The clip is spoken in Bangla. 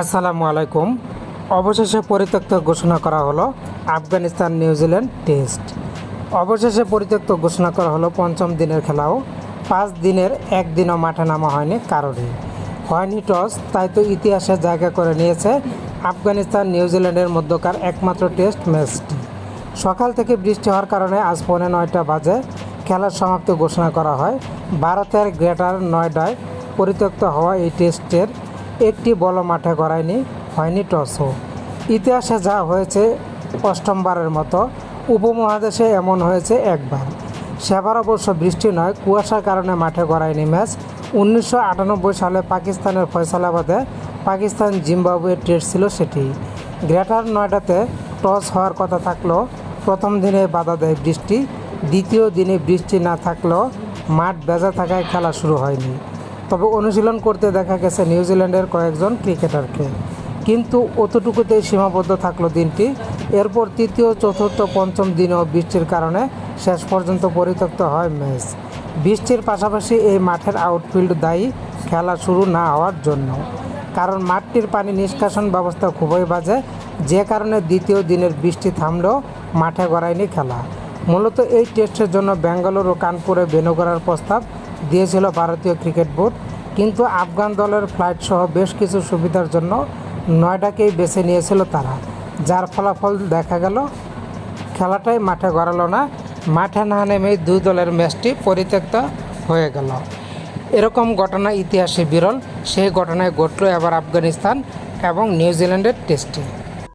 আসসালামু আলাইকুম। অবশেষে পরিত্যক্ত ঘোষণা করা হলো আফগানিস্তান নিউজিল্যান্ড টেস্ট। অবশেষে পরিত্যক্ত ঘোষণা করা হলো পঞ্চম দিনের খেলাও। পাঁচ দিনের একদিনও মাঠে নামা হয়নি কারোরই। হয়নি টস, তাই তো ইতিহাসে জায়গা করে নিয়েছে আফগানিস্তান নিউজিল্যান্ডের মধ্যকার একমাত্র টেস্ট ম্যাচটি। সকাল থেকে বৃষ্টি হওয়ার কারণে আজ পৌনে নয়টা বাজে খেলার সমাপ্তি ঘোষণা করা হয়। ভারতের গ্রেটার নয়ডায় পরিত্যক্ত হওয়া এই টেস্টের একটি বল মাঠে গড়ায়নি, হয়নি টসও। ইতিহাসে যা হয়েছে অষ্টমবারের মতো, উপমহাদেশে এমন হয়েছে একবার। সেবার অবশ্য বৃষ্টি নয়, কুয়াশার কারণে মাঠে গড়ায়নি ম্যাচ। উনিশশো আটানব্বই সালে পাকিস্তানের ফয়সালাবাদে পাকিস্তান জিম্বাবুয়ের টেস্ট ছিল সেটি। গ্রেটার নয়ডাতে টস হওয়ার কথা থাকলেও প্রথম দিনে বাধা দেয় বৃষ্টি, দ্বিতীয় দিনে বৃষ্টি না থাকলেও মাঠ ভেজা থাকায় খেলা শুরু হয়নি। তবে অনুশীলন করতে দেখা গেছে নিউজিল্যান্ডের কয়েকজন ক্রিকেটারকে। কিন্তু অতটুকুতেই সীমাবদ্ধ থাকল দিনটি। এরপর তৃতীয়, চতুর্থ, পঞ্চম দিনেও বৃষ্টির কারণে শেষ পর্যন্ত পরিত্যক্ত হয় ম্যাচ। বৃষ্টির পাশাপাশি এই মাঠের আউটফিল্ড দায়ী খেলা শুরু না হওয়ার জন্য। কারণ মাঠটির পানি নিষ্কাশন ব্যবস্থা খুবই বাজে। যে কারণে দ্বিতীয় দিনের বৃষ্টি থামলেও মাঠে গড়ায়নি খেলা। মূলত এই টেস্টের জন্য বেঙ্গালুরু ও কানপুরে ভেন্যু করার প্রস্তাব দিয়েছিল ভারতীয় ক্রিকেট বোর্ড। কিন্তু আফগান দলের ফ্লাইট সহ বেশ কিছু সুবিধার জন্য নয়ডাকেই বেছে নিয়েছিল তারা, যার ফলাফল দেখা গেল খেলাটাই মাঠে গড়ালো না, মাঠে না নেমেই দুই দলের ম্যাচটি পরিত্যক্ত হয়ে গেল। এরকম ঘটনা ইতিহাসে বিরল, সেই ঘটনায় ঘটল এবার আফগানিস্তান এবং নিউজিল্যান্ডের টেস্টে।